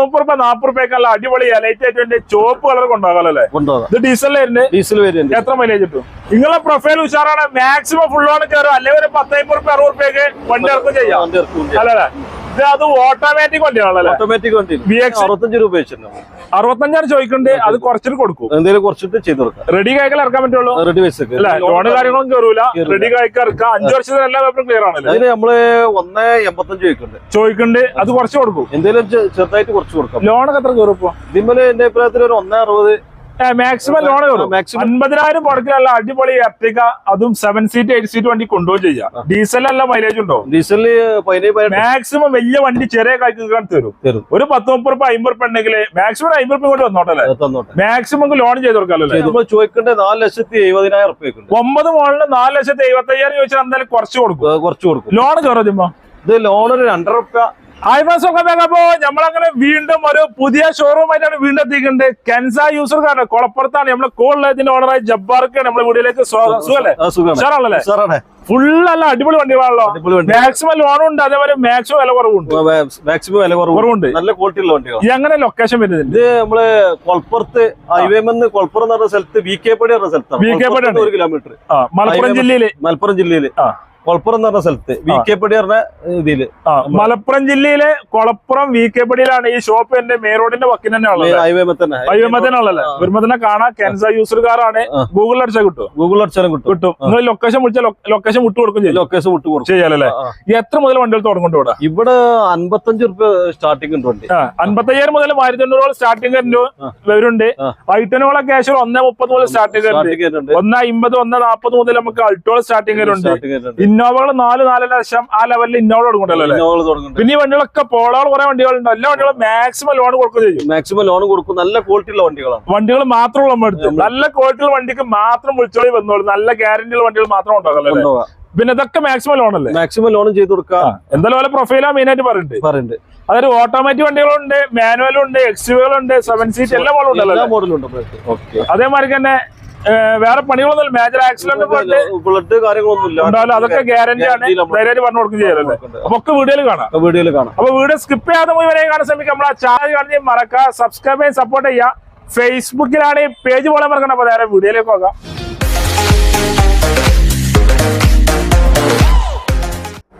മുപ്പത് രൂപ നാപ്പത് റുപ്യക്കുള്ള അടിപൊളി എലൈറ്റ് ആയിട്ട് ചുവപ്പ് കളർ കൊണ്ടുപോകാം. അല്ലേ ഡീസൽ ഇത് ഡീസലിലായിരുന്നു ഡീസൽ വേരിയന്റ് എത്ര മൈലേജ് കിട്ടും? നിങ്ങളെ പ്രൊഫൈൽ ഉഷാറാണ്. മാക്സിമം ഫുൾ ഓൺ കയറും അല്ലെങ്കിൽ ഒരു പത്തമ്പത് റുപ്യ അറുപത് റുപ്യൊക്കെ വണ്ടി ഇറക്കും ചെയ്യാം. അല്ലേ ഇത് അത് ഓട്ടോമാറ്റിക് വണ്ടിയാണല്ലോ? ഓട്ടോമാറ്റിക് വണ്ടി VX അറുപത്തഞ്ച് രൂപ വെച്ചിട്ടുണ്ടാവും അറുപത്തഞ്ചാറ് ചോദിക്കുന്നുണ്ട് അത് കുറച്ചിട്ട് കൊടുക്കും. എന്തെങ്കിലും കുറച്ചിട്ട് ചെയ്ത് കൊടുക്കാം. റെഡി കായ്ക്കൽ ഇറക്കാൻ പറ്റുള്ളൂ? റെഡി പൈസക്ക് ലോണ് കാര്യങ്ങളൊന്നും കയറൂല റെഡി കായ്ക്ക് ഇറക്കാം. അഞ്ചു വർഷത്തിന് എല്ലാ പേപ്പറും ക്ലിയർ ആണല്ലോ? അതിന് നമ്മൾ ഒന്ന് എൺപത്തഞ്ച് ചോദിക്കുന്നുണ്ട് ചോദിക്കുന്നുണ്ട് അത് കുറച്ച് കൊടുക്കും. എന്തെങ്കിലും ചെറുതായിട്ട് കുറച്ച് കൊടുക്കാം. ലോണൊക്കെ എത്ര കയറും ഇപ്പൊ? ഇതിമ്മൽ എന്റെ അഭിപ്രായത്തിൽ ഒരു ഒന്നേ അറുപത് മാക്സിമം ലോൺ കയറും അൻപതിനായിരം മുടക്കിലുള്ള അടിപൊളി എർട്ടിക അതും സെവൻ സീറ്റ് എയ്റ്റ് സീറ്റ് വണ്ടി കൊണ്ടുപോയി ചെയ്യാം. ഡീസലല്ല മൈലേജ് ഉണ്ടോ? ഡീസൽ മാക്സിമം വലിയ വണ്ടി ചെറിയ കാര്യം തരും. ഒരു പത്ത് മുപ്പത് രൂപ അമ്പത് രൂപ ഉണ്ടെങ്കിൽ മാക്സിമം അമ്പത് രൂപ കൊണ്ട് വന്നോട്ടല്ലേ മാക്സിമം ലോൺ ചെയ്ത് കൊടുക്കാമല്ലോ ചോദിക്കേണ്ട ചോദിക്കേണ്ടത് നാല് ലക്ഷത്തി എഴുപതിനായിരം റുപ്യ ഒമ്പത് മോളിന് നാല് ലക്ഷത്തി എഴുപത്തി അയ്യായിരം ചോദിച്ചാൽ എന്തായാലും കുറച്ച് കൊടുക്കും. കുറച്ച് കൊടുക്കും. ലോൺ കയറും ഇത് ലോൺ ഒരു രണ്ടര ഉറുപ്പ്യ ഒക്കെ വേഗപ്പോ നമ്മളങ്ങനെ വീണ്ടും ഒരു പുതിയ ഷോറൂം ആയിട്ടാണ് വീണ്ടും എത്തിക്കുന്നത് കെൻസ യൂസർക്കാരൻ കുളപ്പുറത്താണ്. നമ്മളെ കോളിലത്തിന്റെ ഓണറായി ജബ്ബാർക്ക് നമ്മുടെ സാറാണ് ഫുൾ അല്ല അടിപൊളി വണ്ടികളാണല്ലോ. വേണല്ലോ മാക്സിമം ലോണും ഉണ്ട്. അതേപോലെ മാക്സിമം വില കുറവുണ്ട്. മാക്സിമം വില കുറവ് കുറവുണ്ട്. നല്ല ക്വാളിറ്റി ഉള്ള വണ്ടി എങ്ങനെ അങ്ങനെ ലൊക്കേഷൻ വരുന്നത് ഇത് നമ്മൾ കൊളപ്പുറത്ത് ഹൈവേമെന്ന് കൊളപ്പുറം എന്ന് പറഞ്ഞ സ്ഥലത്ത് വി കെ പടി പറഞ്ഞ സ്ഥലത്താണ്. ഒരു കിലോമീറ്റർ മലപ്പുറം ജില്ലയിൽ. മലപ്പുറം ജില്ലയിൽ. കൊളപ്പുറം എന്ന് പറഞ്ഞ സ്ഥലത്ത് വി. കെ പടി പറഞ്ഞ ഇതിൽ. മലപ്പുറം ജില്ലയിലെ കൊളപ്പുറം വി കെ പടിയിലാണ് ഈ ഷോപ്പ് എന്റെ മേറോഡിന്റെ റോഡിന്റെ വക്കിൽ തന്നെ ഉള്ളത്. ഹൈവേമ തന്നെ. വൈകുമ്പോ തന്നെ ഉള്ളല്ലേ ആ. വരുമ്പോ തന്നെ കാണാം. ക്യാൻസർ യൂസർകാരാണ്. ഗൂഗിളിൽ അടിച്ചാൽ കിട്ടും ഗൂഗിൾ അടിച്ചാലും കിട്ടും. കിട്ടും. നിങ്ങൾ ലൊക്കേഷൻ വിളിച്ചാൽ ലൊക്കേഷൻ വിട്ടു കൊടുക്കും ചെയ്യും. ലൊക്കേഷൻ വിട്ടു കൊടുക്കും. ചെയ്യാലല്ലേ. എത്ര മുതൽ വണ്ടികൾ തുടങ്ങുന്നുണ്ട് ഇവിടെ? ഇവിടെ അൻപത്തഞ്ച് റുപ്യ സ്റ്റാർട്ടിംഗ് ഉണ്ട് വണ്ടി. അൻപത്തയ്യായിരം മുതൽ ആയിരത്തി എണ്ണൂറോളം സ്റ്റാർട്ടിംഗ്. വരുന്നുണ്ട്. ഐറ്റനോളം ക്യാഷ് ഒന്നേ മുപ്പത് മുതൽ സ്റ്റാർട്ടിംഗ് ഒന്ന് അമ്പത് ഒന്ന് നാൽപ്പത് മുതൽ നമുക്ക് അൾട്ടോളം സ്റ്റാർട്ടിംഗ് വരുന്നുണ്ട്. ഇന്നോവകൾ നാല് നാലര ലക്ഷം ആ ലെവലിൽ ഇന്നോവ കൊടുക്കണ്ടല്ലോ പിന്നെ ഈ വണ്ടികളൊക്കെ പോളോൾ കുറെ വണ്ടികളുണ്ട്. എല്ലാ വണ്ടികളും മാക്സിമം ലോൺ കൊടുക്കുകയും ചെയ്യും. മാക്സിമം ലോൺ കൊടുക്കും. നല്ല ക്വാളിറ്റി ഉള്ള വണ്ടികളാണ്. വണ്ടികൾ മാത്രമുള്ള നമ്മൾ എടുത്തു. നല്ല ക്വാളിറ്റി ഉള്ള വണ്ടിക്ക് മാത്രം വിളിച്ചോളി വന്നോളൂ. നല്ല ഗ്യാരണ്ടിയുള്ള വണ്ടികൾ മാത്രം ഉണ്ടാകല്ലോ പിന്നെ ഇതൊക്കെ മാക്സിമം ലോൺ അല്ലേ? മാക്സിമം ലോണും ചെയ്ത് കൊടുക്കാം എന്തായാലും പോലെ പ്രൊഫൈലാ മെയിൻ ആയിട്ട് പറയുന്നുണ്ട് പറയുന്നുണ്ട് അതായത് ഓട്ടോമാറ്റിക് വണ്ടികളുണ്ട് മാനുവലുണ്ട് എക്സ്യുകളുണ്ട് സെവൻ സീറ്റ് എല്ലാ മോഡലും ഉണ്ടല്ലോ അതേമാതിരി തന്നെ വേറെ പണികളൊന്നും മേജർ ആക്സിഡന്റ് ഉണ്ടാവില്ല അതൊക്കെ ഗ്യാരണ്ടി ആണ്. ധൈര്യമായിട്ട് പറഞ്ഞു കൊടുക്കും ചെയ്യാലല്ലേ അപ്പൊ ഒക്കെ വീഡിയോയിൽ കാണാം. വീഡിയോയിൽ കാണാം. അപ്പൊ വീഡിയോ സ്കിപ്പ് ചെയ്യാതെ പോയി വരെ കാണാൻ ശ്രമിക്കാം ആ ചാനൽ കാണുകയും മറക്കുക സബ്സ്ക്രൈബ് ചെയ്യാൻ സപ്പോർട്ട് ചെയ്യാം ഫേസ്ബുക്കിലാണ് ഈ പേജ് പോലെ മറക്കണം അപ്പൊ നേരെ വീഡിയോയിലേക്ക് പോകാം.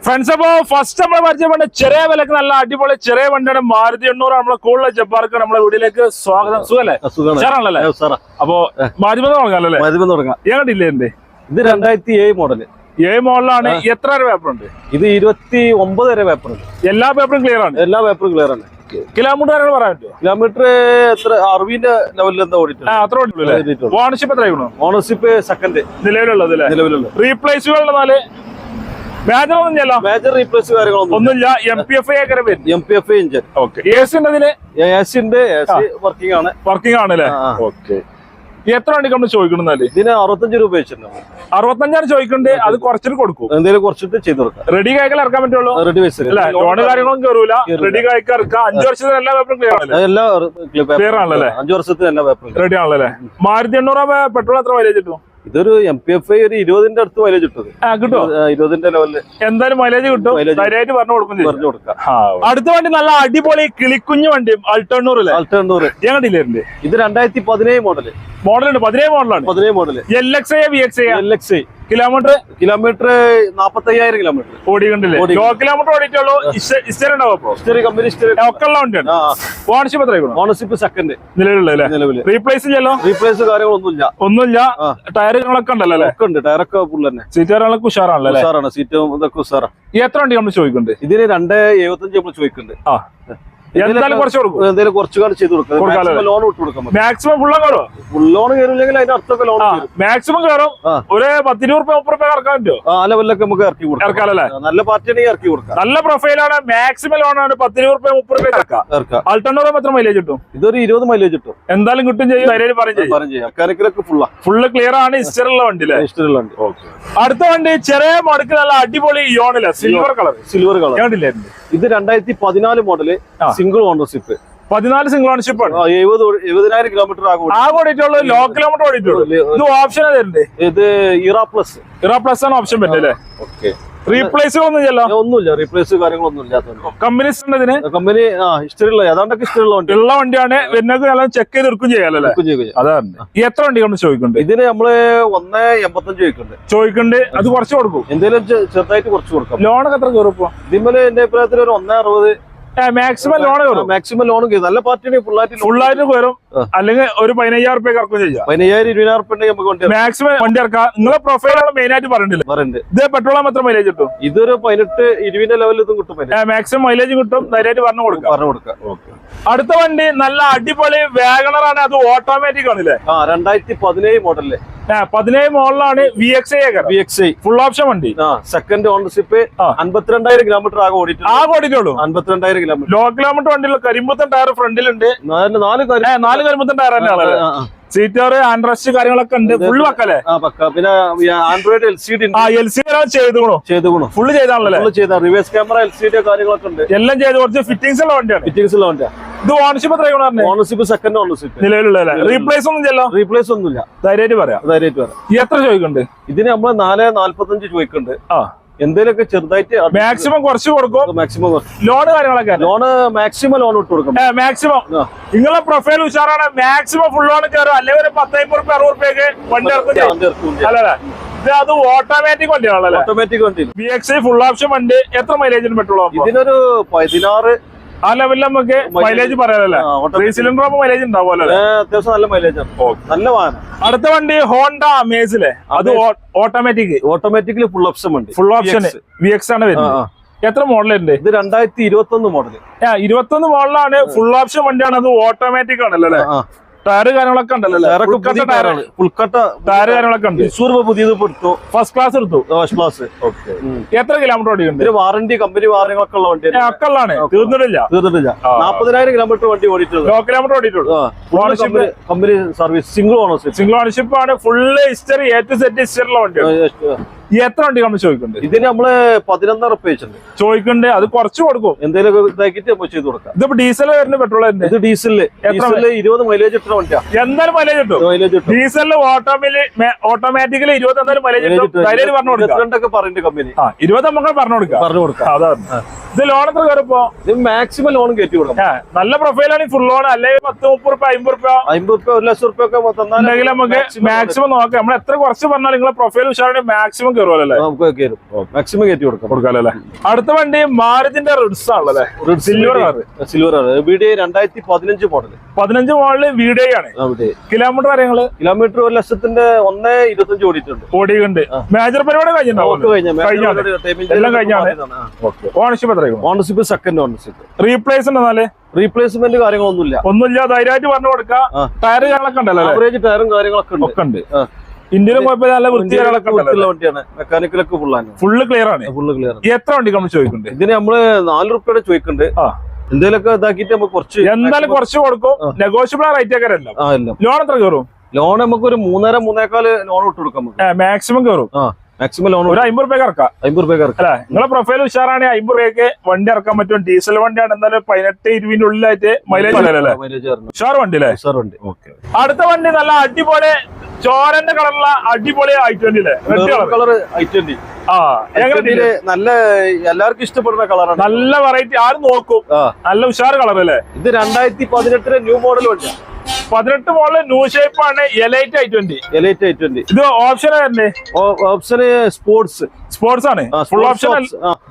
ഫ്രണ്ട്സ് അപ്പോ ഫസ്റ്റ് നമ്മൾ പരിചയപ്പെട്ട ചെറിയ വിലക്ക് നല്ല അടിപൊളി ചെറിയ വണ്ടിയാണ്. മാരുതി എണ്ണൂറ് നമ്മളെ കൂടുതൽ ജബ്ബാർക്ക് നമ്മളെ വീട്ടിലേക്ക് സ്വാഗതം. സുഖല്ലേ? സുഖമാണ് ഉഷാറാണല്ലേ? സാറാ അപ്പോ മാരുതി തുടങ്ങാല്ലേ മരുന്ന് തുടങ്ങാം. ഞങ്ങളുടെ എന്റെ ഇത് രണ്ടായിരത്തി ഏഴ് മോഡൽ ഏഴ് മോഡലാണ് എത്ര വരെ പേപ്പർ ഉണ്ട്? ഇത് ഇരുപത്തി ഒമ്പത് വരെ പേപ്പർ ഉണ്ട്. എല്ലാ പേപ്പറും ക്ലിയർ ആണ്. എല്ലാ പേപ്പറും ക്ലിയർ ആണ്. കിലോമീറ്റർ കാര്യങ്ങൾ പറയാൻ പറ്റുമോ കിലോമീറ്റർ എത്ര? അറുപതിന്റെ ലെവലിൽ എന്താ ഓടിട്ടുണ്ട് അത്ര ഉള്ളൂ ഓണർഷിപ്പ് എത്ര ഓണർഷിപ്പ് സെക്കൻഡ് നിലവിലുള്ളത് നിലവിലുള്ളത്. നിലവിലുള്ള റീപ്ലേസുകൾ നാല് മേജറൊന്നും ചെയ്യല്ല മേജർ റീപ്ലേസ് കാര്യങ്ങളൊന്നും ഒന്നുമില്ല. എം പി എഫ് ഐ വരും. M P F engine okay A C ഉണ്ട് അതിന് എ സി ഉണ്ട്. എ സി വർക്കിംഗ് ആണ്. വർക്കിംഗ് ആണല്ലേ? ആ, ആ. ഓക്കെ എത്ര വണ്ടി നമ്മൾ ചോദിക്കണമെന്നാൽ ഇതിന് അറുപത്തഞ്ച് രൂപ വെച്ചിട്ടുണ്ട്. അറുപത്തഞ്ചാണ് ചോദിക്കുന്നുണ്ട് അത് കുറച്ചിട്ട് കൊടുക്കും. എന്തെങ്കിലും കുറച്ചിട്ട് ചെയ്ത് കൊടുക്കാം. റെഡി കായ്ക്കൽ ഇറക്കാൻ പറ്റുള്ളൂ? റെഡി അല്ല? ലോണ് കാര്യങ്ങളൊന്നും കയറൂല റെഡി കായ്ക്ക് ഇറക്കാം അഞ്ചു വർഷത്തിന് എല്ലാ പേപ്പറും ക്ലിയർ ആണല്ലേ? എല്ലാ ക്ലിയർ ആണല്ലേ? അഞ്ചു വർഷത്തിന് എല്ലാ പേപ്പറും റെഡി ആണല്ലേ? മാരുതി എണ്ണൂറ് പെട്രോൾ എത്ര മൈലേജ് കിട്ടും? ഇതൊരു എം പി എഫ് ഐ ഒരു ഇരുപതിന്റെ അടുത്ത് മൈലേജ് കിട്ടും ആ കിട്ടുമോ ഇരുപതിന്റെ ലെവലിൽ എന്തായാലും മൈലേജ് കിട്ടും. ധൈര്യമായിട്ട് പറഞ്ഞു കൊടുക്കും. പറഞ്ഞു കൊടുക്കാം. അടുത്ത വണ്ടി നല്ല അടിപൊളി കിളിക്കുഞ്ഞു വണ്ടി അൾട്ടണ്ണൂർ അൾട്ടണ്ണൂറ് ഞാൻ ഞങ്ങളുടെ ഇത് രണ്ടായിരത്തി പതിനേഴ് മോഡൽ മോഡലുണ്ട് പതിനേഴ് മോഡലാണ് പതിനേഴ് model L X L X I kilometre? Kilometre നാപ്പത്തയ്യായിരം kilometre. ഓടിക്കണ്ടില്ലേ ഓടി. ലോ കിലോമീറ്റർ ഓടിയിട്ടുള്ളൂ ഇസ്റ്റർ ഉണ്ടാവും അപ്പൊ? ഹിസ്റ്ററി കമ്പനി ഹിസ്റ്ററി ഒക്കെ ഉള്ള വണ്ടിയാണ്. ആ. ഓണർഷിപ്പ് സെക്കൻഡ് നിലവിലുള്ള റീപ്ലേസ് ചെയ്യല്ലോ? റീപ്ലേസ് കാര്യങ്ങളൊന്നുമില്ല. ഒന്നുമില്ല. ടയറുകളൊക്കെ ഉണ്ടല്ലോ അല്ലേ? ഒക്കെ ഉണ്ട്. ടയറൊക്കെ ഫുൾ തന്നെ. സീറ്റുകാരങ്ങളൊക്കെ ഉഷാറാണല്ലോ ഉഷാറാണ്. സീറ്റും ഇതൊക്കെ ഉഷാറാണ് എത്ര വണ്ടി നമ്മൾ ചോദിക്കുന്നുണ്ട്? ഇതിന് രണ്ട് എഴുപത്തഞ്ച് നമ്മൾ ചോദിക്കുന്നുണ്ട്. ആ. എന്തായാലും കുറച്ച് കൊടുക്കും. കുറച്ച് ചെയ്ത്. മാക്സിമം ലോൺ വിട്ട് കൊടുക്കാം മാക്സിമം ഫുള്ള കയറോ ഫുൾ ലോൺ കയറില്ലെങ്കിൽ അതിന്റെ അർത്ഥമൊക്കെ ലോൺ ആ മാക്സിമം കയറും. ആ. ഒരു പത്തിരുപത് റുപ്യ മുപ്പത് റുപ്യ ഇറക്കാൻ പറ്റുമോ ആ ലെവലിലൊക്കെ നമുക്ക് ഇറക്കി കൊടുക്കാം. ഇറക്കാമല്ലേ നല്ല പാർട്ടി ആണെങ്കിൽ ഇറക്കി കൊടുക്കാം. നല്ല പ്രൊഫൈലാണ് മാക്സിമം ലോണാണ് പത്തിരുപത് റുപ്യ മുപ്പത് റുപ്യ ഇറക്കാം. എത്ര മൈലേജ് കിട്ടും? ഇതൊരു ഇരുപത് മൈലേജ് കിട്ടും. എന്തായാലും കിട്ടും ചെയ്യും. ഫുള്ളാ ഫുള്ള് ക്ലിയർ ആണ്. ഹിസ്റ്ററുള്ള വണ്ടി അല്ലേ ഇഷ്ടമുള്ള വണ്ടി. അടുത്ത വണ്ടി ചെറിയ മടക്ക് നല്ല അടിപൊളി യോണില്ല സിൽവർ കളർ സിൽവർ കളർ ഇത് രണ്ടായിരത്തി പതിനാല് മോഡൽ. Single ownership. പതിനാല് സിംഗിൾ ഓണർഷിപ്പ് ആണ്. എഴുപത് എഴുപതിനായിരം കിലോമീറ്റർ ആകും ആ ഓടിയിട്ടുള്ളൂ ലോ കിലോമീറ്റർ ഓടിയിട്ടുള്ളൂ. ഇത് ഓപ്ഷൻ തരുന്നുണ്ട് ഇത് ഇറ പ്ലസ് ഇറ പ്ലസ് ആണ് ഓപ്ഷൻ പറ്റില്ലേ ഓക്കെ റീപ്ലേസ് ഒന്നും ചെയ്യല്ലോ ഒന്നുമില്ല റീപ്ലേസ് കാര്യങ്ങളൊന്നും ഇല്ലാത്തതുകൊണ്ട്. കമ്പനി ഇതിന് കമ്പനി ആ ഉള്ള ഏതാണ്ടൊക്കെ ഹിസ്റ്ററി വണ്ടി. ഉള്ള വണ്ടിയാണ്. വരുന്നത് എല്ലാം ചെക്ക് ചെയ്ത് എടുക്കും ചെയ്യാലോ അല്ലേ? എടുക്കും ചെയ്യും. അതാണ് എത്ര വണ്ടി നമ്മൾ ചോദിക്കുന്നുണ്ട്? ഇതിന് നമ്മൾ ഒന്ന് എൺപത്തഞ്ച് ചോദിക്കുന്നുണ്ട്. ചോദിക്കുന്നുണ്ട്. അത് കുറച്ച് കൊടുക്കും. എന്തെങ്കിലും ചെറുതായിട്ട് കുറച്ച് കൊടുക്കാം. ലോണൊക്കെ എത്ര കയറും ഇപ്പൊ? ഇതിന്മേൽ എന്റെ അഭിപ്രായത്തിൽ ഒരു ഒന്നേ അറുപത് മാക്സിമം ലോൺ കയറും. മാക്സിമം ലോൺ നല്ല പാർട്ടിയാണ് ഫുള്ളായിട്ട് ഫുള്ളായിട്ട് കയറും. അല്ലെങ്കിൽ ഒരു പതിനയ്യായിരം റുപ്യ ഇറക്കും ചെയ്യാം. പതിനയ്യായിരം ഇരുപതിനായിരം റുപ്യ നമുക്ക് വണ്ടി മാക്സിമം വണ്ടി ഇറക്കാം. നിങ്ങളെ പ്രൊഫൈലാണ് മെയിൻ ആയിട്ട് പറഞ്ഞില്ല പറയുന്നുണ്ട് ഇത് പെട്രോൾ മാത്രം മൈലേജ് കിട്ടും. ഇതൊരു പതിനെട്ട് ഇരുപതിന്റെ ലെവലിൽ ഇതും കിട്ടും മാക്സിമം മൈലേജ് കിട്ടും. ധൈര്യമായിട്ട് പറഞ്ഞു കൊടുക്കാം. പറഞ്ഞു കൊടുക്കാം. അടുത്ത വണ്ടി നല്ല അടിപൊളി വേഗണറാണ് അത് ഓട്ടോമാറ്റിക് ആണല്ലേ? ആ രണ്ടായിരത്തി പതിനേഴ് മോഡലിൽ പതിനേഴ് മോളിലാണ് V X I V X I full option വണ്ടി. Second ownership. അൻപത്തിരണ്ടായിരം കിലോമീറ്റർ ആകെ ഓടിട്ട് ആകെ കോടിക്കുള്ളൂ അൻപത്തിരണ്ടായിരം കിലോമീറ്റർ ലോ കിലോമീറ്റർ വണ്ടിയുള്ള കരിമ്പത്തൻ ടയർ ഫ്രണ്ടിലുണ്ട് നാല് നാല് കരിമ്പത്തൻ ടയർ തന്നെയാണ് സീറ്റർ ആൻഡ്രസ്റ്റ് കാര്യങ്ങളൊക്കെ ഉണ്ട്. ഫുള്ള് വെക്കല്ലേ? പിന്നെ ആൻഡ്രോയിഡ് എൽ സി ഡി ആ എൽ സി ചെയ്തുകൊണു ചെയ്തു ഫുൾ ചെയ്താണല്ലേ? ചെയ്ത. Reverse camera L C D കാര്യങ്ങളൊക്കെ ഉണ്ട്. എല്ലാം ചെയ്ത് കുറച്ച് ഫിറ്റിംഗ്സ് ഉള്ള വണ്ടിയാണ്. ഫിറ്റിംഗ്സ് ഉള്ള വണ്ടിയാ. ഇത് ഓണർഷിപ്പ് എത്രയാണ് ഓണർഷിപ്പ് സെക്കൻഡ് ഓണർഷിപ്പ് നിലവിലുള്ള റീപ്ലേസ് ഒന്നും ചെല്ലോ റീപ്ലേസ് ഒന്നുമില്ല. ധൈര്യമായിട്ട് പറയാം. ധൈര്യമായിട്ട് പറയാം. എത്ര ചോദിക്കുന്നുണ്ട്? ഇതിന് നമ്മൾ നാല് നാല്പത്തഞ്ച് ചോദിക്കുന്നുണ്ട്. ആ. എന്തേലൊക്കെ ചെറുതായിട്ട് മാക്സിമം കുറച്ച് കൊടുക്കും. മാക്സിമം ലോൺ കാര്യങ്ങളൊക്കെ ലോണ് മാക്സിമം ലോൺ ഇട്ട് കൊടുക്കും മാക്സിമം. നിങ്ങളെ പ്രൊഫൈൽ ഉഷാറാണ്. മാക്സിമം ഫുൾ ലോൺ കയറും അല്ലെങ്കിൽ ഒരു പത്തൈമ്പത് റുപ്യ അറുപത് റുപ്യക്ക് വണ്ടി ഇറക്കും. അല്ലല്ലേ. ഇത് അത് ഓട്ടോമാറ്റിക് വണ്ടിയാണല്ലേ ഓട്ടോമാറ്റിക് വണ്ടി ബി എക്സ് ഫുൾ ഓപ്ഷൻ വണ്ടി. എത്ര മൈലേജിന് പറ്റുള്ളൂ ഇതിനൊരു പതിനാറ് ആ ലെവലിൽ നമുക്ക് മൈലേജ് പറയാനല്ലേ automatic. ത്രീ സിലിണ്ടർ ആകുമ്പോൾ മൈലേജ് ഉണ്ടാവുമല്ലോ അത്യാവശ്യം നല്ല മൈലേജ് നല്ല വാഹനം. അടുത്ത വണ്ടി ഹോണ്ട അമേസിലെ അത് ഓട്ടോമാറ്റിക് ഓട്ടോമാറ്റിക്കലി ഫുൾ ഓപ്ഷൻ ഉണ്ട് ഫുൾ ഓപ്ഷൻ. വി എക്സ് ആണ് വരുന്നത്. എത്ര മോഡലുണ്ട് ഇത് രണ്ടായിരത്തി ഇരുപത്തി ഒന്ന് മോഡൽ ഇരുപത്തി ഒന്ന് മോഡലാണ് ഫുൾ ഓപ്ഷൻ വണ്ടിയാണ്. അത് ഓട്ടോമാറ്റിക് ആണല്ലോ അല്ലേ? ടയർ കാര്യങ്ങളൊക്കെ ഉണ്ടല്ലോ ടയർ കാര്യങ്ങളൊക്കെ ഉണ്ട്. പുതിയത് എടുത്തു. ഫസ്റ്റ് ക്ലാസ് എടുത്തു. ഫസ്റ്റ് ക്ലാസ് എത്ര കിലോമീറ്റർ ഓടിയുണ്ട് വാറണ്ടി കമ്പനി വാറണ്ടികളൊക്കെ ഉള്ള വണ്ടി അക്കള്ളാണ് തീർന്നിട്ടില്ല. തീർന്നിട്ടില്ല. ആ. നാപ്പതിനായിരം കിലോമീറ്റർ വണ്ടി ഓടിയിട്ടുള്ളൂ. Low kilometre ഓടിയിട്ടുള്ളൂ ownership company service single ownership single ownership ആണ്. Full history A to set ഹിസ്റ്ററിയുള്ള വണ്ടി എത്ര വണ്ടി നമ്മൾ ചോദിക്കുന്നുണ്ട്? ഇതിന് നമ്മൾ പതിനൊന്നര റുപ്യ വെച്ചിട്ടുണ്ട്. ചോദിക്കുന്നുണ്ട്. അത് കുറച്ച് കൊടുക്കും. എന്തെങ്കിലും നമ്മൾ ചെയ്ത് കൊടുക്കാം. ഇതിപ്പോ ഡീസൽ വരുന്ന പെട്രോൾ ഇത് ഡീസലിൽ. ഡീസലിൽ ഇരുപത് മൈലേജ് ഇട്ടുന്ന വണ്ടിയാ. എന്തായാലും മൈലേജ് കിട്ടും. മൈലേജ് കിട്ടും. ഡീസലിൽ ഓട്ടോമിൽ ഓട്ടോമാറ്റിക്കലി ഇരുപത് എന്തായാലും മൈലേജ് കിട്ടും. ധൈര്യം പറഞ്ഞു കൊടുക്കാം. പറയുന്നുണ്ട് കമ്പനി. ആ ഇരുപത് നമുക്ക് പറഞ്ഞു കൊടുക്കാം. പറഞ്ഞു കൊടുക്കാം. അതാണ്. ഇത് ലോൺ എത്ര കയറിപ്പോ ഇത് മാക്സിമം ലോൺ കയറ്റി കൊടുക്കാം നല്ല പ്രൊഫൈലാണ് ഫുൾ ലോൺ അല്ലെങ്കിൽ പത്ത് മുപ്പത് റുപ്യ അമ്പത് റുപ്യ അമ്പത് റുപ്യ ഒരു ലക്ഷം റുപ്യ ഒക്കെ നമുക്ക് മാക്സിമം നോക്കാം. നമ്മൾ എത്ര കുറച്ച് പറഞ്ഞാൽ നിങ്ങളെ പ്രൊഫൈൽ ഉഷാറാണെങ്കിൽ മാക്സിമം കയറുമല്ലോ നമുക്ക് കയറും മാക്സിമം കയറ്റി കൊടുക്കാം. കൊടുക്കാമല്ലേ അടുത്ത വണ്ടി മാരുതിന്റെ റിഡ്സ് ആണല്ലേ? സിൽവർ സിൽവർ ആണ്. വീഡിയോ രണ്ടായിരത്തി പതിനഞ്ച് മോഡൽ പതിനഞ്ച് മോഡൽ വീഡിയോ ആണ്. കിലോമീറ്റർ കാര്യങ്ങൾ? കിലോമീറ്റർ ഒരു ലക്ഷത്തിന്റെ ഒന്നേ ഇരുപത്തഞ്ച് ഓടിയിട്ടുണ്ട്. ഓടിയുണ്ട്. മേജർ പരിപാടി കഴിഞ്ഞിട്ടുണ്ടോ? കഴിഞ്ഞിട്ടുണ്ടാവും കഴിഞ്ഞാണ്. ഓണർഷിപ്പ് എത്രയും ഓണർഷിപ്പ് സെക്കൻഡ് ഓണർഷിപ്പ് റീപ്ലേസ് ഉണ്ടെന്നാൽ റീപ്ലേസ്മെന്റ് കാര്യങ്ങളൊന്നുമില്ല. ഒന്നുമില്ല. ധൈര്യമായിട്ട് പറഞ്ഞു കൊടുക്കാം ടയർ കാര്യങ്ങളൊക്കെ ഉണ്ടല്ലോ? ടയറും കാര്യങ്ങളൊക്കെ ഉണ്ട്. ഇന്ത്യയിലും കുഴപ്പമില്ല നല്ല വൃത്തിയുള്ള വണ്ടിയാണ്. മെക്കാനിക്കലൊക്കെ ഫുള്ളാണ് ഫുള്ള് ക്ലിയർ ആണ്. ഫുള്ള് ക്ലിയർ എത്ര വണ്ടി നമ്മൾ ചോദിക്കുന്നുണ്ട്? ഇതിന് നമ്മൾ നാല് റുപ്യയുടെ ചോദിക്കുന്നുണ്ട്. ആ. ഇതാക്കിട്ട് നമുക്ക് കുറച്ച് എന്തായാലും കുറച്ച് കൊടുക്കും. നെഗോഷ്യബിൾ റേറ്റ് ഒക്കെ ലോൺ എത്ര കയറും? ലോൺ നമുക്ക് ഒരു മൂന്നര മൂന്നേക്കാൽ ലോൺ ഇട്ട് കൊടുക്കാം നമുക്ക്. മാക്സിമം കയറും. മാക്സിമം ലോൺ ഒരു അമ്പത് രൂപ ഇറക്കാം അമ്പത് രൂപ ഇറക്കാം അല്ലെ? നിങ്ങളെ പ്രൊഫൈൽ ഉഷാറാണ് അമ്പത് രൂപയ്ക്ക് വണ്ടി ഇറക്കാൻ പറ്റും. ഡീസൽ വണ്ടിയാണ് എന്തായാലും പതിനെട്ട് ഇരുപതിന്റെ ഉള്ളിലായിട്ട് മൈലേജ് ഉഷാർ മൈലേജ് അല്ലേ? ഉഷാർ വണ്ടി. ഉണ്ട് അടുത്ത വണ്ടി നല്ല അടിപൊളി ചോരന്റെ കളറുള്ള അടിപൊളി I twenty colour I twenty ആ എങ്ങനെ നല്ല എല്ലാവർക്കും ഇഷ്ടപ്പെടുന്ന കളറാണ് നല്ല വെറൈറ്റി ആരും നോക്കും. നല്ല ഉഷാർ കളർ അല്ലേ? ഇത് രണ്ടായിരത്തി പതിനെട്ടിലെ ന്യൂ മോഡൽ വണ്ടി പതിനെട്ട് മോഡൽ ന്യൂ ഷേപ്പ് ആണ് elite I twenty elite I twenty ഇത് ഓപ്ഷൻ ആയിരുന്നേ ഓപ്ഷൻ സ്പോർട്സ് സ്പോർട്സ് ആണ്. ഫുൾ ഓപ്ഷൻ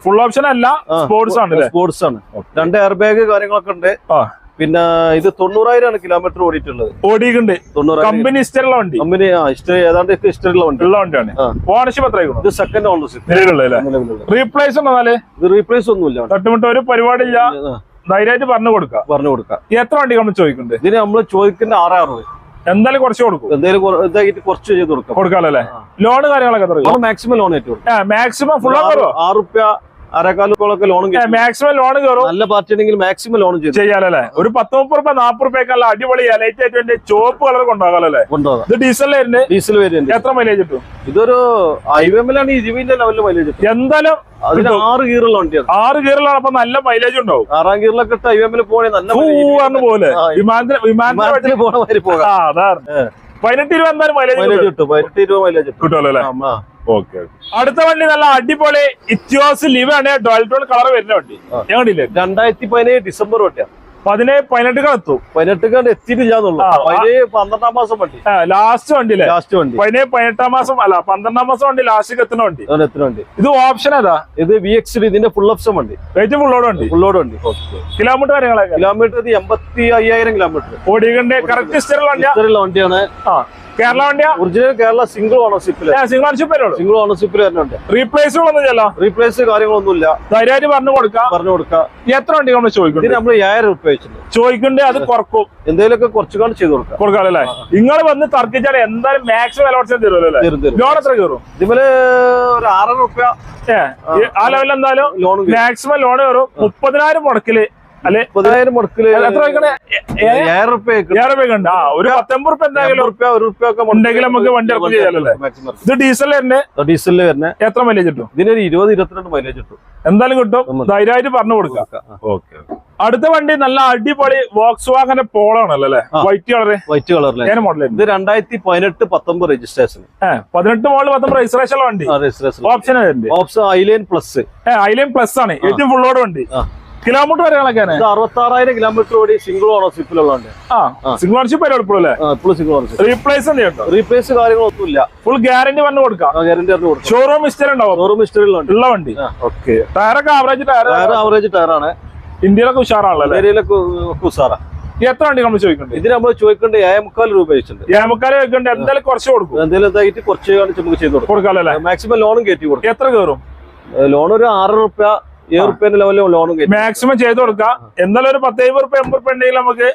ഫുൾ ഓപ്ഷൻ അല്ല. സ്പോർട്സ് ആണ് സ്പോർട്സ് ആണ്. രണ്ട് എയർ ബാഗ് കാര്യങ്ങളൊക്കെ ഉണ്ട്. പിന്നെ ഇത് തൊണ്ണൂറായിരം ആണ് കിലോമീറ്റർ ഓടിയിട്ടുള്ളത്. ഓടിയിട്ടുണ്ട്. കമ്പനി ഇഷ്ടമുള്ള വണ്ടി. കമ്പനി ഇഷ്ടം ഏതാണ്ട് ഇഷ്ടമുള്ള വണ്ടി. ഉള്ള വണ്ടിയാണ്. ഓണർഷിപ്പ് എത്ര ഇത് സെക്കൻഡ് ഓണർഷിപ്പ് റീപ്ലേസ് ഉണ്ടെന്നാൽ ഇത് റീപ്ലേസ് ഒന്നുമില്ല. തട്ടുമുട്ട ഒരു പരിപാടിയില്ല. ധൈര്യമായിട്ട് പറഞ്ഞു കൊടുക്കാം. പറഞ്ഞു കൊടുക്കാം. എത്ര വണ്ടി നമ്മൾ ചോദിക്കുന്നുണ്ട്? ഇതിന് നമ്മൾ ചോദിക്കുന്ന ആറ് അറുപത് എന്തായാലും കുറച്ച് കൊടുക്കും. എന്തായാലും ഇതായിട്ട് കുറച്ച് ചെയ്ത് കൊടുക്കാം. കൊടുക്കാലോ അല്ലേ? ലോണ് കാര്യങ്ങളൊക്കെ മാക്സിമം ലോൺ ആയിട്ട് കൊടുക്കാം. മാക്സിമം ഫുൾ ആറുപ്യ ആറ് റുപ്യ അരക്കാലുകളൊക്കെ ലോൺ മാക്സിമം ലോൺ കയറും നല്ല പാർട്ടി ഉണ്ടെങ്കിൽ മാക്സിമം ലോൺ ഒരു പത്ത് മുപ്പത് റുപ്യ നാപ്പത് റുപ്യക്കല്ല അടിപൊളി എലൈറ്റ് ആയിട്ട് ചുവപ്പ് കളർ കൊണ്ടുപോകാം. ഇത് ഡീസൽ വേരിയന്റ് എത്ര മൈലേജ് കിട്ടും? ഇതൊരു ഐവെമ്മിലാണ് ഇരുപതിന്റെ ലെവലിൽ മൈലേജ് എന്തായാലും അതിന് ആറ് ഗീറുള്ള വണ്ടിയാണ് ആറ് അപ്പൊ നല്ല മൈലേജ് ഉണ്ടാവും. ആറാം ഗീറിലൊക്കെ ഇട്ട് ഐവെമ്മിൽ പോകണേ നല്ല ഫൂ mileage പോലെ. വിമാനത്തിന് വിമാനത്തിന് മാതിരി പോകാം. പതിനെട്ട് ഇരുപത് എന്തായാലും മൈലേജ് കിട്ടും. പതിനെട്ട് രൂപ മൈലേജ് കിട്ടും. കിട്ടുമല്ലോ അല്ലേ. ഓക്കെ അടുത്ത വണ്ടി നല്ല അടിപൊളി ഇത്യോസ് ലിവ് ആണ് ഡോൾട്ടോൾ കളർ വരുന്ന വണ്ടി. ഞാൻ ഞങ്ങളില്ലേ രണ്ടായിരത്തി പതിനേഴ് ഡിസംബർ വട്ടിയാ. പതിനേഴ് പതിനെട്ട് എത്തും. പതിനെട്ട് കണ്ട് എത്തിയിട്ടില്ല ആ, ആ. പതിനേഴ് പന്ത്രണ്ടാം മാസം വണ്ടി. ലാസ്റ്റ് വണ്ടി ലാസ്റ്റ് വണ്ടി. പതിനേഴ് പതിനെട്ടാം മാസം അല്ല പന്ത്രണ്ടാം മാസം വണ്ടി ലാസ്റ്റ് എത്തുന്ന വണ്ടി. എത്തുന്ന വണ്ടി. ഇത് ഓപ്ഷൻ ഏതാ? ഇത് വി എക്സ് ഇതിന്റെ ഫുൾ ഓപ്ഷൻ വണ്ടി. ഏറ്റവും ഫുള്ളോട് വണ്ടി. ഫുള്ളോട് വണ്ടി. കിലോമീറ്റർ കാര്യങ്ങളൊക്കെ? കിലോമീറ്റർ എൺപത്തി അയ്യായിരം കിലോമീറ്റർ ഓടിക്കണ്ടേ? കറക്റ്റ് വണ്ടിയാണ്. ആ. കേരള വണ്ടിയാ? ഒറിജിനൽ കേരള സിംഗിൾ ഓണർഷിപ്പിൽ സിംഗിൾ ഓണർഷിപ്പ് സിംഗിൾ ഓണർഷിപ്പിൽ റീപ്ലേസ് വണ്ടി റീപ്ലേസുകളൊന്നും ചെല്ലോ റീപ്ലേസ് കാര്യങ്ങളൊന്നുമില്ല. ധൈര്യമായിട്ട് പറഞ്ഞു കൊടുക്കാം? പറഞ്ഞു കൊടുക്കാം. എത്ര വണ്ടി നമ്മൾ ചോദിക്കുന്നത് നമ്മൾ ഏഴായിരം റുപ്യ വെച്ചിട്ടുണ്ട് ചോദിക്കണ്ടേ അത് കുറക്കും. എന്തെങ്കിലുമൊക്കെ കുറച്ചുകൊണ്ട് ചെയ്ത് കൊടുക്കാം. കൊടുക്കാമല്ലേ നിങ്ങൾ വന്ന് തർക്കിച്ചാൽ എന്തായാലും മാക്സിമം വില കുറച്ച് തരുമല്ലോ അല്ലേ? തരും തരും. ലോൺ എത്ര കയറും? ഇതുപോലെ ഒരു ആറര റുപ്യ. ആ. ലെവലിൽ എന്തായാലും മാക്സിമം ലോൺ കയറും. മുപ്പതിനായിരം മുടക്കിൽ. അല്ലെ? പതിനായിരം മുടക്കിൽ എത്ര ഏഴായിരം റുപ്യ ആ ഒരു പത്തൊമ്പത് റുപ്യ എന്തായാലും റുപ്യ ഒരു റുപ്യ ഒക്കെ ഉണ്ടെങ്കിൽ നമുക്ക് വണ്ടി ഇറക്കും ചെയ്യാലല്ലേ? ഇത് ഡീസൽ തന്നെ ഡീസലിൽ വരുന്ന. എത്ര മൈലേജ് കിട്ടും? ഇതിനൊരു ഇരുപത് ഇരുപത്തിരണ്ട് മൈലേജ് കിട്ടും. എന്തായാലും കിട്ടും. ധൈര്യമായിട്ട് പറഞ്ഞു കൊടുക്കാം. ഓക്കെ അടുത്ത വണ്ടി നല്ല അടിപൊളി വോക്സ് വാഗന്റെ പോളാണല്ലേ അല്ലെ white colour white colour model ഇത് രണ്ടായിരത്തി പതിനെട്ട് പത്തൊമ്പത് രജിസ്ട്രേഷൻ പതിനെട്ട് മോഡൽ പത്തൊമ്പത് രജിസ്ട്രേഷൻ വണ്ടി. Option option highline plus highline plus ആണ്. ഏറ്റവും ഫുള്ളോട് വണ്ടി. കിലോമീറ്റർ വരെ കളക്കാൻ അറുപത്തി ആറായിരം കിലോമീറ്റർ ഓടി സിംഗിൾ ഓണർഷിപ്പിൽ വണ്ടി ആ. സിംഗിൾ ഓണർഷിപ്പ് വരെ എളുപ്പമല്ലോ എപ്പോഴും സിംഗിൾ ഓണർഷിപ്പ് റീപ്ലേസ് റീപ്ലേസ് കാര്യങ്ങളൊന്നും ഇല്ല ഫുൾ ഗ്യാരണ്ടി പറഞ്ഞു കൊടുക്കാം. ഗ്യാരണ്ടി പറഞ്ഞു കൊടുക്കും. ഷോറൂം മിസ്റ്റർ ഉണ്ടാവും. ഷോറൂം മിസ്റ്ററിൽ ഉള്ള വണ്ടി. ഓക്കെ ടയറൊക്കെ ആവറേജ് ടയർ ടയർ ആവറേജ് ടയറാണ് ഇന്ത്യയിലൊക്കെ ഉഷാറാണല്ലോ ഇന്ത്യയിലൊക്കെ ഉസാറാ എത്ര വണ്ടി നമ്മൾ ചോദിക്കണ്ടേ ഇതിന് നമ്മൾ ചോദിക്കേണ്ട ഏമുക്കാൽ മുക്കാൽ രൂപ വെച്ചിട്ടുണ്ട്. ഏമുക്കാൽ വെക്കണ്ട എന്തായാലും കുറച്ച് കൊടുക്കും. എന്തായാലും ഇതായിട്ട് കുറച്ച് കാണിച്ച് നമുക്ക് ചെയ്ത് കൊടുക്കും. കൊടുക്കാം മാക്സിമം ലോണും കയറ്റി കൊടുക്കും. എത്ര കയറും? ലോൺ ഒരു ആറ് റുപ്യ ഏഴ് റുപ്യന്റെ ലെവലിൽ ലോണും കയറ്റി. മാക്സിമം ചെയ്ത് കൊടുക്കാം. എന്തായാലും ഒരു പത്ത് എഴുപത് റുപ്യ എൺപത് റുപ്യ ഉണ്ടെങ്കിൽ നമുക്ക്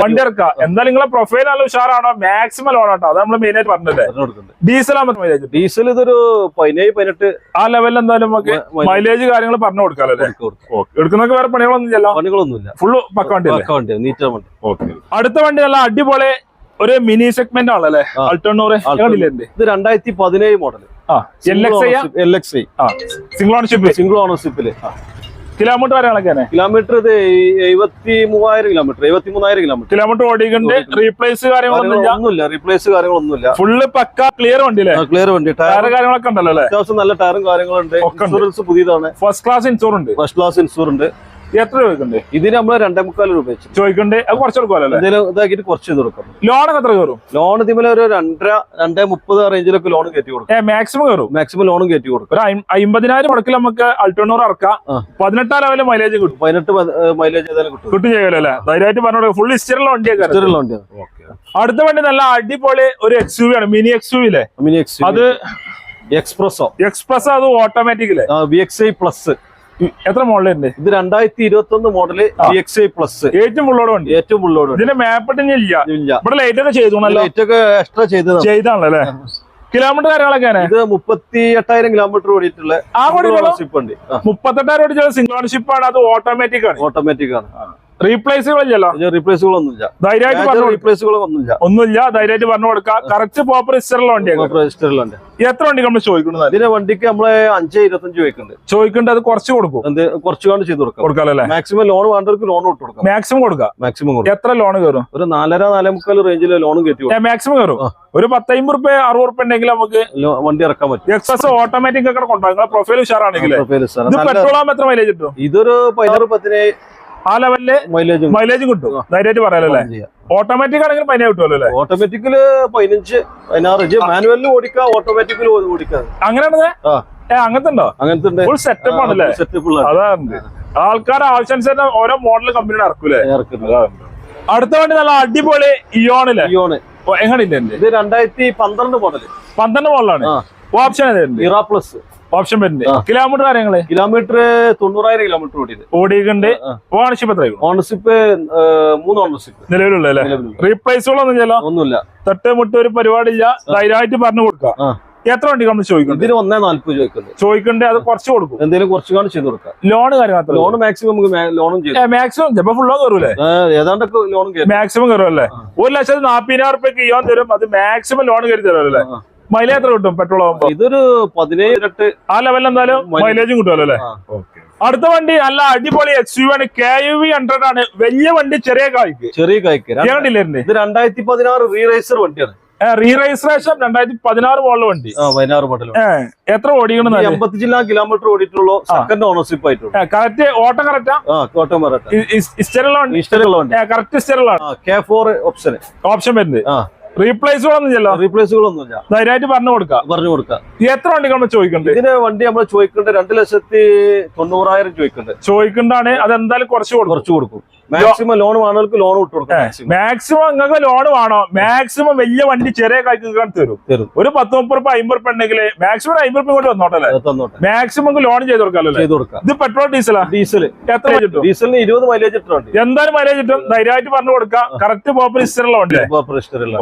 വണ്ടി ഇറക്കാം എന്തായാലും നിങ്ങളെ പ്രൊഫൈൽ നല്ല ഉഷാറാണോ? മാക്സിമം ലോൺ ആട്ടോ. അത് നമ്മൾ മെയിൻ ആയിട്ട് പറഞ്ഞല്ലേ? പറഞ്ഞു ഡീസൽ ആകുമ്പോൾ മൈലേജ് ഡീസൽ ഇതൊരു പതിനേഴ് പതിനെട്ട് ആ ലെവലിൽ എന്തായാലും നമുക്ക് മൈലേജ് കാര്യങ്ങൾ പറഞ്ഞു കൊടുക്കാമല്ലേ കൊടുക്കും, കൊടുക്കും. എടുക്കുന്നൊക്കെ വേറെ പണികളൊന്നും ചെല്ലാം പണികളൊന്നുമില്ല. ഫുള്ള് പക്ക വണ്ടി അല്ലേ പക്ക വണ്ടി നീറ്റ വണ്ടി. അടുത്ത വണ്ടി നല്ല അടിപൊളി ഒരു മിനി സെഗ്മെന്റ് ആണല്ലേ? ആ. അൾട്ടണ്ണൂറ് ഇത് രണ്ടായിരത്തി പതിനേഴ് മോഡൽ സിംഗിൾ ഓണർഷിപ്പ് സിംഗിൾ ഓണർഷിപ്പിൽ കിലോമീറ്റർ വരെയാണ് കിലോമീറ്റർ ഇത് എഴുപത്തി മൂവായിരം കിലോമീറ്റർ എഴുപത്തി മൂന്നായിരം കിലോമീറ്റർ കിലോമീറ്റർ ഓടിക്കുന്നുണ്ട് റീപ്ലേസ് കാര്യങ്ങളൊന്നുമില്ല. റീപ്ലേസ് കാര്യങ്ങളൊന്നുമില്ല. ഫുള്ള് പക്ക ക്ലിയർ വണ്ടി ക്ലിയർ വണ്ടി. ടയർ ടയർ കാര്യങ്ങളൊക്കെ ഉണ്ടല്ലോ അല്ലേ? അത്യാവശ്യം നല്ല ടയറും കാര്യങ്ങളുണ്ട്. ഇൻഷുറൻസ് പുതിയതാണ്. ഫസ്റ്റ് ക്ലാസ് ഇൻഷുറൻസ് ഉണ്ട്. ഫസ്റ്റ് ക്ലാസ് ഇൻഷുറൻസ് ഉണ്ട്. എത്ര ചോദിക്കണ്ടേ ഇതിന് നമ്മൾ രണ്ടേ മുക്കാൽ രൂപ വെച്ച് ചോദിക്കണ്ടേ? അത് കുറച്ച് കൊടുക്കുമല്ലോ എന്തെങ്കിലും ഇതാക്കിയിട്ട് കുറച്ച് ചെയ്ത് കൊടുക്കാം. ലോണൊക്കെ എത്ര കയറും? ലോൺ ഇതിമേലെ ഒരു രണ്ടര രണ്ടേ മുപ്പത് റേഞ്ചിലൊക്കെ ലോൺ കയറ്റി കൊടുക്കും. മാക്സിമം കയറും? മാക്സിമം ലോണും കയറ്റി കൊടുക്കും. ഒരു അമ്പതിനായിരം മുടക്കിൽ നമുക്ക് അൾട്ടോണൂർ ഇറക്കാം. പതിനെട്ടാം ലെവലിൽ മൈലേജ് കിട്ടും. പതിനെട്ട് മൈലേജ് ഏതായാലും കിട്ടും. കിട്ടും ചെയ്യുമല്ലോ അല്ലേ? ധൈര്യമായിട്ട് പറഞ്ഞു ഫുൾ ഹിസ്റ്ററിലുള്ള വണ്ടിയൊക്കെ വണ്ടിയാണ് അടുത്ത വണ്ടി നല്ല അടിപൊളി ഒരു എക്സ് യു ആണ്. മിനി എക്സ് യു ഇല്ലേ? മിനി എക്സ് അത് എക്സ്പ്രസോ എക്സ്പ്രസ് അത് ഓട്ടോമാറ്റിക് അല്ലേ വി എക്സ് ഐ പ്ലസ് എത്ര മോഡലുണ്ട്? ഇത് രണ്ടായിരത്തി ഇരുപത്തി ഒന്ന് മോഡൽ എക്സ് ഐ പ്ലസ് ഏറ്റവും ഏറ്റവും ഉള്ളോട് ഇതിന്റെ മാപ്പ് ഇല്ല. ഇല്ല. ഇവിടെ ലൈറ്റ് ഒക്കെ ചെയ്തോണല്ലോ ലൈറ്റ് ഒക്കെ എക്സ്ട്രാ ചെയ്തതാണ്. ചെയ്താണല്ലോ അല്ലേ? കിലോമീറ്റർ കാര്യങ്ങളൊക്കെ ഇത് മുപ്പത്തി എട്ടായിരം കിലോമീറ്റർ ഓടിയിട്ടുള്ള ആ ഓടിക്കോളൂ ഷിപ്പ് ഉണ്ട് മുപ്പത്തെട്ടായിരം ഓടിച്ചുള്ള സിംഗിൾ ഓൺഷിപ്പ് ആണ്. അത് ഓട്ടോമാറ്റിക് ആണ്. ഓട്ടോമാറ്റിക് ആണ്. റീപ്ലേസുകളില്ലല്ലോ ഇതിന് റീപ്ലേസുകളൊന്നുമില്ല ധൈര്യമായിട്ട് പറഞ്ഞു? റീപ്ലേസുകളൊന്നുമില്ല ഒന്നുമില്ല ധൈര്യമായിട്ട് പറഞ്ഞു കൊടുക്കാം. കറക്റ്റ് രജിസ്റ്ററിലുണ്ട് എത്ര വണ്ടി നമ്മൾ ചോദിക്കുന്നത് ഇതിന്റെ വണ്ടിക്ക് നമ്മൾ അഞ്ച് ഇരുപത്തഞ്ച് ചോദിക്കുന്നുണ്ട് ചോദിക്കേണ്ടത് അത് കുറച്ച് കൊടുക്കും. കുറച്ച് ചെയ്ത് കൊടുക്കാം. മാക്സിമം ലോൺ വേണ്ടവർക്ക് ലോൺ കൊടുക്കാം. മാക്സിമം കൊടുക്കാം. മാക്സിമം കൊടുക്കാം. എത്ര ലോൺ കയറും? ഒരു നാലര നാലേ മുക്കാൽ റേഞ്ചിൽ ലോണും കയറ്റി മാക്സിമം കയറും. ഒരു പത്തമ്പത് റുപ്യ അറുപത് റുപ്യ ഉണ്ടെങ്കിൽ നമുക്ക് വണ്ടി ഇറക്കാൻ പറ്റും. എക്സസ് ഓട്ടോമാറ്റിക് ഒക്കെ കൊണ്ടുപോകും. നിങ്ങളെ പ്രൊഫൈൽ ഉഷാറാണെങ്കിൽ പെട്രോളാകുമ്പോൾ എത്ര മൈലേജ് കിട്ടും? ഇതൊരു പതിനാറ് പത്തിന് ആ ലെവലിൽ മൈലേജ് മൈലേജ് കിട്ടും. ധൈര്യമായിട്ട് പറയാലല്ലേ ഓട്ടോമാറ്റിക് ആണെങ്കിൽ പതിനേ കിട്ടുമല്ലോ അല്ലേ? ഓട്ടോമാറ്റിക്കിൽ പതിനഞ്ച് പതിനാറ്. മാനുവലിൽ ഓടിക്കാം ഓട്ടോമാറ്റിക്കിൽ ഓടിക്കാം? അങ്ങനെയാണത് അങ്ങനത്തെ ഉണ്ടോ അങ്ങനത്തെ ഫുൾ സെറ്റപ്പ് ആണല്ലേ? സെറ്റപ്പ് അതാണ്. ആൾക്കാർ ആവശ്യാനുസരിച്ച് ഓരോ മോഡൽ കമ്പനിയുടെ ഇറക്കൂലേ അടുത്ത വണ്ടി നല്ല അടിപൊളി ഇയോണില്ലേ ഇയോണ് എങ്ങനെയില്ല ഇത് രണ്ടായിരത്തി പന്ത്രണ്ട് മോഡൽ പന്ത്രണ്ട് മോഡലാണ് ഓപ്ഷൻ ഇറ പ്ലസ് ഓപ്ഷൻ വരുന്നുണ്ട്. കിലോമീറ്റർ കാര്യങ്ങൾ? കിലോമീറ്റർ തൊണ്ണൂറായിരം കിലോമീറ്റർ ഓടിയത്. ഓടിയിട്ടുണ്ട്. ഓണർഷിപ്പ് എത്രയായിരുന്നു ഓണർഷിപ്പ് മൂന്ന് ഓണർഷിപ്പ് നിലവിലുള്ള. റീപ്ലേസുകളൊന്നും ചെല്ലാം ഒന്നുമില്ല. തൊട്ട് മുട്ട ഒരു പരിപാടിയില്ല. ധൈര്യമായിട്ട് പറഞ്ഞു കൊടുക്കാം എത്ര വണ്ടി നമ്മൾ ചോദിക്കുന്നത് ഇതിന് ഒന്നേ നാല്പത് ചോദിക്കുന്നത് ചോദിക്കണ്ടേ? അത് കുറച്ച് കൊടുക്കും. എന്തെങ്കിലും കുറച്ച് കാണും ചെയ്ത് കൊടുക്കാം. ലോൺ കാര്യങ്ങൾ ലോൺ മാക്സിമം നമുക്ക് ലോണും ചെയ്യാം മാക്സിമം ചിലപ്പോ ഫുള്ളോ കയറൂലേ ഏതാണ്ടൊക്കെ ലോൺ മാക്സിമം കയറും അല്ലേ? ഒരു ലക്ഷത്തി നാപ്പതിനായിരം റുപ്യക്ക് ചെയ്യാൻ തരും. അത് മാക്സിമം ലോൺ കയറി തരും അല്ലേ. മൈലേജ് എത്ര കിട്ടും പെട്രോൾ ആകുമ്പോ ഇതൊരു പതിനേഴ് ആ ലെവൽ എന്തായാലും മൈലേജ്. കിട്ടുമല്ലോ അല്ലേ? അടുത്ത വണ്ടി നല്ല അടിപൊളി എക്സ് യു ആണ്. കെ യു വി ഹൺഡ്രഡ് ആണ്. വലിയ വണ്ടി ചെറിയ കായ്ക്ക്. ചെറിയ കായ്ക്ക്. രണ്ട്- കണ്ടില്ലായിരുന്നേ ഇത് രണ്ടായിരത്തി പതിനാറ് റീ റേസർ വണ്ടിയാണ് റീ രജിസ്ട്രേഷൻ രണ്ടായിരത്തി പതിനാറ് മോഡൽ വണ്ടി. പതിനാറ് മോഡൽ എത്ര ഓടിക്കണം എൺപത്തിജില്ലാ കിലോമീറ്റർ ഓടിയിട്ടുള്ളൂ സെക്കൻഡ് ഓണർഷിപ്പ് ആയിട്ടുള്ളൂ. കറക്റ്റ് ഓട്ടം കറക്റ്റാ ഇസ്റ്ററുള്ള വണ്ടി? വണ്ടി. കറക്റ്റ് ഇസ്റ്ററുള്ള ആ കെ ഫോർ ഓപ്ഷൻ ഓപ്ഷൻ വരുന്നത്. റീപ്ലേസുകളൊന്നും റീപ്ലേസുകളൊന്നുമില്ല ധൈര്യമായിട്ട് പറഞ്ഞു കൊടുക്കാം. പറഞ്ഞു കൊടുക്കാം. എത്ര വണ്ടി നമ്മൾ ചോദിക്കണ്ടേ ഇതിന് വണ്ടി നമ്മൾ ചോദിക്കേണ്ടത് രണ്ട് ലക്ഷത്തി തൊണ്ണൂറായിരം ചോദിക്കുന്നുണ്ട്. ചോദിക്കണ്ടാണ് അത് എന്തായാലും കുറച്ച് കുറച്ച് കൊടുക്കും. മാക്സിമം ലോൺ വേണവർക്ക് ലോൺ കൊടുക്കും മാക്സിമം നിങ്ങൾക്ക് ലോൺ വേണോ? മാക്സിമം വലിയ വണ്ടി ചെറിയ കായ്ക്ക് തരും. ഒരു പത്ത് മുപ്പത് രൂപ അമ്പത് രൂപ ഉണ്ടെങ്കിൽ മാക്സിമം അമ്പത് രൂപ കൊണ്ട് വന്നോട്ടല്ലേ മാക്സിമം ലോൺ ചെയ്ത് കൊടുക്കാമല്ലോ ചെയ്ത് കൊടുക്കാം. ഇത് പെട്രോൾ ഡീസലാ ഡീസൽ എത്ര കിട്ടും? ഡീസലിന് ഇരുപത് മൈലേജ് ഇട്ടുണ്ട് എന്തായാലും മൈലേജ് കിട്ടും? ധൈര്യമായിട്ട് പറഞ്ഞു കൊടുക്കാം. കറക്റ്റ് പോപ്പർ ഇസ്റ്ററുള്ള വണ്ടി ഇഷ്ടമല്ല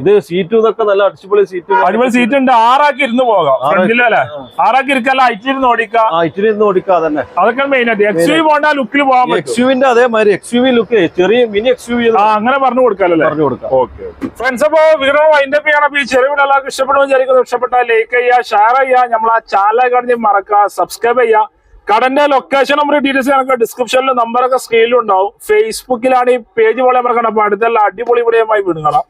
ഇത് സീറ്റും ഇതൊക്കെ നല്ല അടിച്ചുപൊളി സീറ്റ് അടിപൊളി സീറ്റ് ഉണ്ട്. ആറാക്കി ഇരുന്ന് പോകാം. ഫ്രണ്ടിലല്ലേ ആറാക്കി ഇരിക്കല്ല ഐറ്റിരുന്ന് ഓടിക്കാം. ഒന്ന് ഓടിക്കാം തന്നെ അതൊക്കെ മെയിൻ ആയിട്ട്. എക്സ് യു പോകണ്ട ലുക്കിൽ പോകാൻ പറ്റും എക്സ് യുവിന്റെ അതേമാതിരി എക്സ് യു വി ലുക്ക് ചെറിയ മിനി എക്സ് യു വി അങ്ങനെ പറഞ്ഞു കൊടുക്കാമല്ലോ പറഞ്ഞു കൊടുക്കാം. ഓക്കെ ഫ്രണ്ട്സ് അപ്പോ വിനോ വൈൻഡ് അപ്പ് ചെയ്യണം. ഈ ചെറിയ വീഡിയോ എല്ലാവർക്കും ഇഷ്ടപ്പെടുന്നു വിചാരിക്കുന്നു. ഇഷ്ടപ്പെട്ടാൽ ലൈക്ക് ചെയ്യുക ഷെയർ ചെയ്യുക. നമ്മൾ ആ ചാനൽ കാണി മറക്കുക. സബ്സ്ക്രൈബ് ചെയ്യുക. കടന്റെ ലൊക്കേഷൻ നമ്പർ ഡീറ്റെയിൽസ് ഞങ്ങൾക്ക് ഡിസ്ക്രിപ്ഷനിൽ നമ്പറൊക്കെ സ്ക്രീനിലും ഉണ്ടാവും. ഫേസ്ബുക്കിലാണ് ഈ പേജ് പോലെ നമ്മൾ കണ്ടപ്പോൾ അടുത്തുള്ള അടിപൊളി പൊളിയുമായി വിടുന്നതാണ്